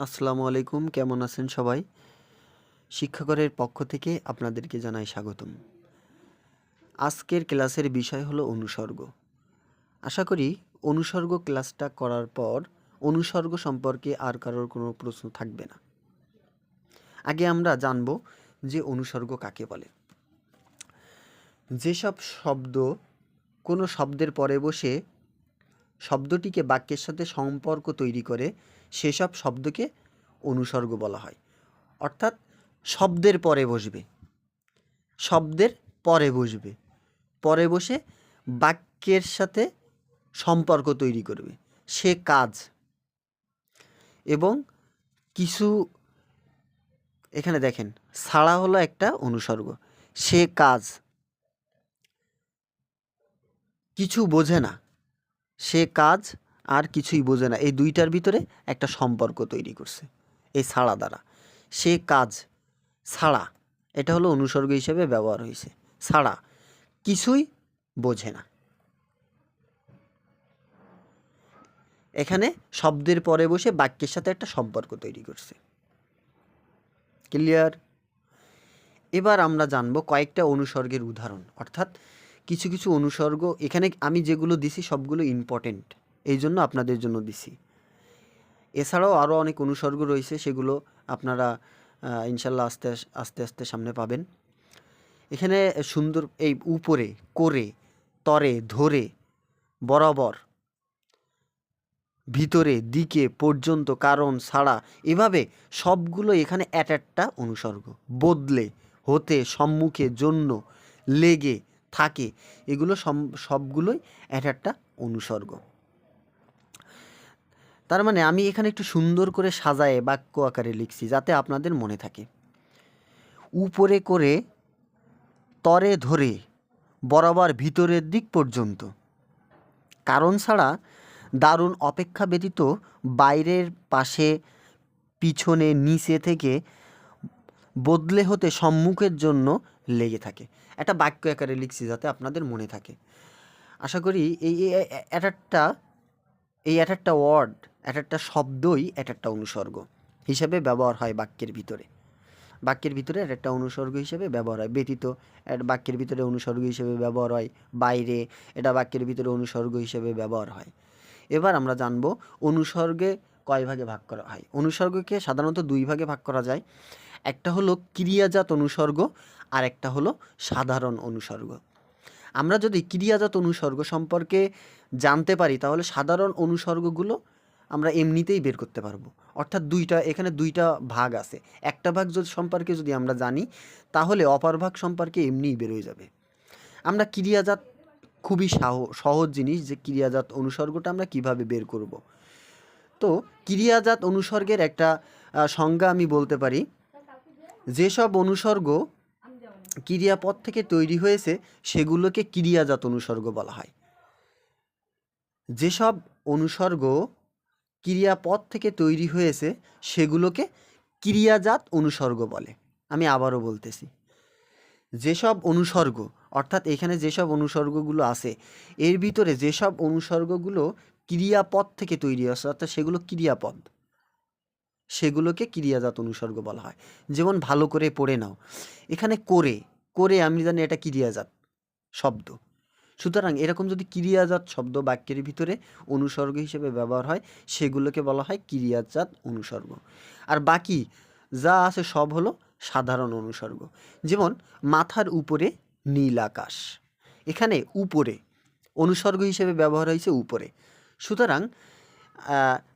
আসসালামু আলাইকুম, কেমন আছেন সবাই? শিক্ষাকরের পক্ষ থেকে আপনাদেরকে জানাই স্বাগতম। আজকের ক্লাসের বিষয় হলো অনুসর্গ। আশা করি অনুসর্গ ক্লাসটা করার পর অনুসর্গ সম্পর্কে আর কারোর কোনো প্রশ্ন থাকবে না। আগে আমরা জানব যে অনুসর্গ কাকে বলে। যেসব শব্দ কোনো শব্দের পরে বসে শব্দটিকে বাক্যের সাথে সম্পর্ক তৈরি করে সেসব শব্দকে অনুসর্গ বলা হয়। অর্থাৎ শব্দের পরে বসবে। শব্দের পরে বসবে। পরে বসে বাক্যের সাথে সম্পর্ক তৈরি করবে। সে কাজ। এবং কিছু এখানে দেখেন ছাড়া হলো একটা অনুসর্গ। সে কাজ। কিছু বোঝে না। সে কাজ আর কিছুই বোঝে না। এই দুইটার ভিতরে একটা সম্পর্ক তৈরি করছে, এই ছাড়া দ্বারা। সে কাজ ছাড়া এটা হলো অনুসর্গ হিসেবে ব্যবহার হয়েছে। ছাড়া কিছুই বোঝে না। এখানে শব্দের পরে বসে বাক্যের সাথে একটা সম্পর্ক তৈরি করছে। ক্লিয়ার? এবার আমরা জানব কয়েকটা অনুসর্গের উদাহরণ, অর্থাৎ কিছু কিছু অনুসর্গ এখানে আমি যেগুলো দিছি সবগুলো ইম্পর্টেন্ট এই জন্য আপনাদের জন্য দিছি। এছাড়াও আরও অনেক অনুসর্গ রয়েছে, সেগুলো আপনারা ইনশাল্লাহ আস্তে আস্তে আস্তে সামনে পাবেন। এখানে সুন্দর এই উপরে, করে, তরে, ধরে, বরাবর, ভিতরে, দিকে, পর্যন্ত, কারণ, ছাড়া, এভাবে সবগুলো এখানে এক একটা অনুসর্গ। বদলে, হতে, সম্মুখে, জন্য, লেগে থাকে। এগুলো সবগুলোই এক একটা অনুসর্গ। তার মানে আমি এখানে একটু সুন্দর করে সাজায়ে বাক্য আকারে লিখছি যাতে আপনাদের মনে থাকে। উপরে করে তরে ধরে বরাবর ভিতরের দিক পর্যন্ত। কারণ ছাড়া দারুণ অপেক্ষা ব্যতীত বাইরের পাশে, পিছনে, নিচে থেকে বদলে হতে সম্মুখের জন্য লেগে থাকে। একটা বাক্য আকারে লিখছি যাতে আপনাদের মনে থাকে। আশা করি এই এক একটা, এই এক একটা ওয়ার্ড এক একটা শব্দই এক একটা অনুসর্গ হিসাবে ব্যবহার হয় বাক্যের ভিতরে। বাক্যের ভিতরে এক একটা অনুসর্গ হিসেবে ব্যবহার হয়। ব্যতীত বাক্যের ভিতরে অনুসর্গ হিসেবে ব্যবহার হয়। বাইরে এটা বাক্যের ভিতরে অনুসর্গ হিসেবে ব্যবহার হয়। এবার আমরা জানব অনুসর্গে কয় ভাগে ভাগ করা হয়। অনুসর্গকে সাধারণত দুই ভাগে ভাগ করা যায়। একটা হলো ক্রিয়াজাত অনুসর্গ আর একটা হলো সাধারণ অনুসর্গ। আমরা যদি ক্রিয়াজাত অনুসর্গ সম্পর্কে জানতে পারি, তাহলে সাধারণ অনুসর্গগুলো আমরা এমনিতেই বের করতে পারব। অর্থাৎ দুইটা, এখানে দুইটা ভাগ আছে। একটা ভাগ যদি সম্পর্কে যদি আমরা জানি, তাহলে অপর ভাগ সম্পর্কে এমনিই বেরোয় যাবে। আমরা ক্রিয়াজাত খুবই সাহ- সহজ জিনিস যে ক্রিয়াজাত অনুসর্গটা আমরা কীভাবে বের করব। তো ক্রিয়াজাত অনুসর্গের একটা সংজ্ঞা আমি বলতে পারি। যেসব অনুসর্গ ক্রিয়াপদ থেকে তৈরি হয়েছে সেগুলোকে ক্রিয়াজাত অনুসর্গ বলা হয়। যেসব অনুসর্গ ক্রিয়াপদ থেকে তৈরি হয়েছে সেগুলোকে ক্রিয়াজাত অনুসর্গ বলে। আমি আবারও বলতেছি, যেসব অনুসর্গ, অর্থাৎ এখানে যেসব অনুসর্গগুলো আছে, এর ভিতরে যেসব অনুসর্গগুলো ক্রিয়াপদ থেকে তৈরি হয়েছে, অর্থাৎ সেগুলো ক্রিয়াপদ। সেগুলোকে ক্রিয়াজাত অনুসর্গ বলা হয়। যেমন ভালো করে পড়ে নাও। এখানে করে করে আমি জানি এটা ক্রিয়াজাত শব্দ। সুতরাং এরকম যদি ক্রিয়াজাত শব্দ বাক্যের ভিতরে অনুসর্গ হিসেবে ব্যবহার হয়, সেগুলোকে বলা হয় ক্রিয়াজাত অনুসর্গ। আর বাকি যা আছে সব হলো সাধারণ অনুসর্গ। যেমন মাথার উপরে নীল আকাশ। এখানে উপরে, অনুসর্গ হিসেবে ব্যবহার হয়েছে উপরে। সুতরাং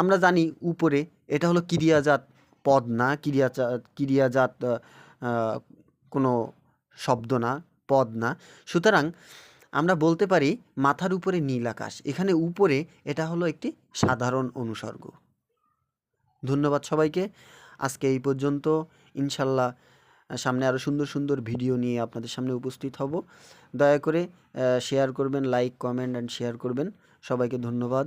আমরা জানি উপরে, এটা হলো ক্রিয়াজাত পদ না ক্রিয়াজাত ক্রিয়াজাত কোনো শব্দ না, পদ না। সুতরাং আমরা বলতে পারি মাথার উপরে নীল আকাশ, এখানে উপরে এটা হলো একটি সাধারণ অনুসর্গ। ধন্যবাদ সবাইকে। আজকে এই পর্যন্ত, ইনশাল্লাহ সামনে আরও সুন্দর সুন্দর ভিডিও নিয়ে আপনাদের সামনে উপস্থিত হব। দয়া করে শেয়ার করবেন লাইক কমেন্ট অ্যান্ড শেয়ার করবেন। সবাইকে ধন্যবাদ।